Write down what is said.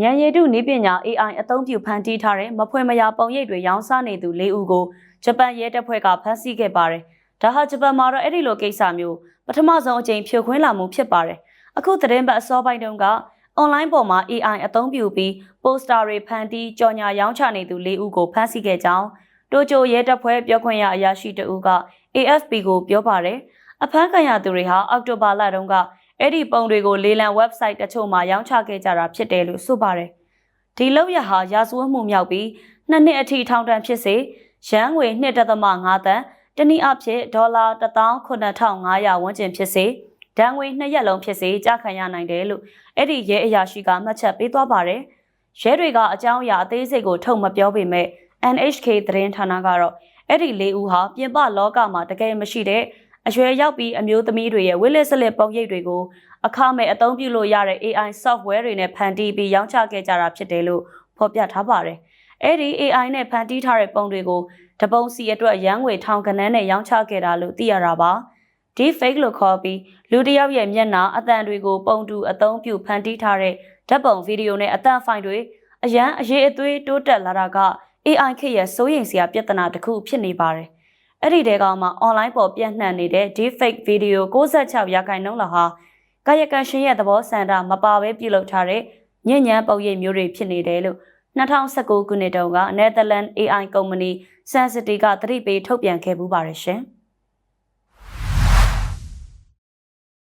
ဉာဏ်ရည်တုနည်းပညာ AI အသုံးပြုဖန်တီးထားတဲ့မဖွယ်မရာပုံရိပ်တွေရောင်းစားနေသူ၄ဦးကိုဂျပန်ရဲတပ်ဖွဲ့ကဖမ်းဆီးခဲ့ပါတယ်။ဒါဟာဂျပန်မှာတော့အဲ့ဒီလိုကိစ္စမျိုးပထမဆုံးအကြိမ်ဖြိုခွင်းလာမှုဖြစ်ပါတယ်။အခုသတင်းပတ်အစောပိုင်းတုန်းကအွန်လိုင်းပေါ်မှာ AI အသုံးပြုပြီးပိုစတာတွေဖန်တီးကြော်ညာရောင်းချနေသူ၄ဦးကိုဖမ်းဆီးခဲ့ကြောင်းတိုကျိုရဲတပ်ဖွဲ့ပြောခွင့်ရအရာရှိတဦးက AFP ကိုပြောပါတယ်။အဖမ်းခံရသူတွေဟာအောက်တိုဘာလတုန်းက အဲ့ဒီပုံတွေကိုလေလံ website တချို့မှာရောင်းချခဲ့ကြတာဖြစ်တယ်လို့ဆိုပါတယ်။ဒီလောက်ရဟာရာဇဝတ်မှုမြောက်ပြီးနှစ်နှစ်အထိထောင်ဒဏ်ဖြစ်စေရန်ငွေ1.5တန်းတနည်းအားဖြင့်ဒေါ်လာ18500ဝန်းကျင်ဖြစ်စေဒဏ်ငွေနှစ်ရက်လုံးဖြစ်စေကြာခံရနိုင်တယ်လို့အဲ့ဒီရဲအရာရှိကမှတ်ချက်ပေးသွားပါတယ်။ရဲတွေကအကြောင်းအရာအသေးစိတ်ကိုထုတ်မပြောပေမဲ့ NHK သတင်းဌာနကတော့အဲ့ဒီလေးဦးဟာပြင်ပလောကမှာတကယ်မရှိတဲ့ အရွယ်ရောက်ပြီးအမျိုးသမီးတွေရဲ့ဝိလက်စလက်ပုံရိပ်တွေကိုအခမဲ့အသုံးပြုလို့ရတဲ့ AI software တွေနဲ့ဖန်တီးပြီးရောင်းချခဲ့ကြတာဖြစ်တယ်လို့ဖော်ပြထားပါတယ်။အဲ့ဒီ AI နဲ့ဖန်တီးထားတဲ့ပုံတွေကိုတပုံစီအတွက်ရန်ငွေထောင်ကနန်းနဲ့ရောင်းချခဲ့တာလို့သိရတာပါ။ deep fake လို့ခေါ်ပြီးလူတစ်ယောက်ရဲ့မျက်နှာအသံတွေကိုပုံတူအသုံးပြုဖန်တီးထားတဲ့ဓာတ်ပုံဗီဒီယိုနဲ့အသံဖိုင်တွေအရန်အရေးအသွေးတိုးတက်လာတာက AI ခေတ်ရဲ့စိုးရိမ်စရာပြဿနာတစ်ခုဖြစ်နေပါတယ်။ အဲ့ဒီတဲကောင်မှာ online ပေါ်ပြန့်နှံ့နေတဲ့ deepfake video 66ရာခိုင်နှုန်းလောက်ဟာကာယကံရှင်ရဲ့သဘောဆန္ဒမပါဘဲပြုလုပ်ထားတဲ့ညဉ့်ညမ်းပုံရိပ်မျိုးတွေဖြစ်နေတယ်လို့2019ခုနှစ်တုန်းက Netherlands AI ကုမ္ပဏီ Sensity ကသတိပေးထုတ်ပြန်ခဲ့ပူးပါတယ်ရှင်။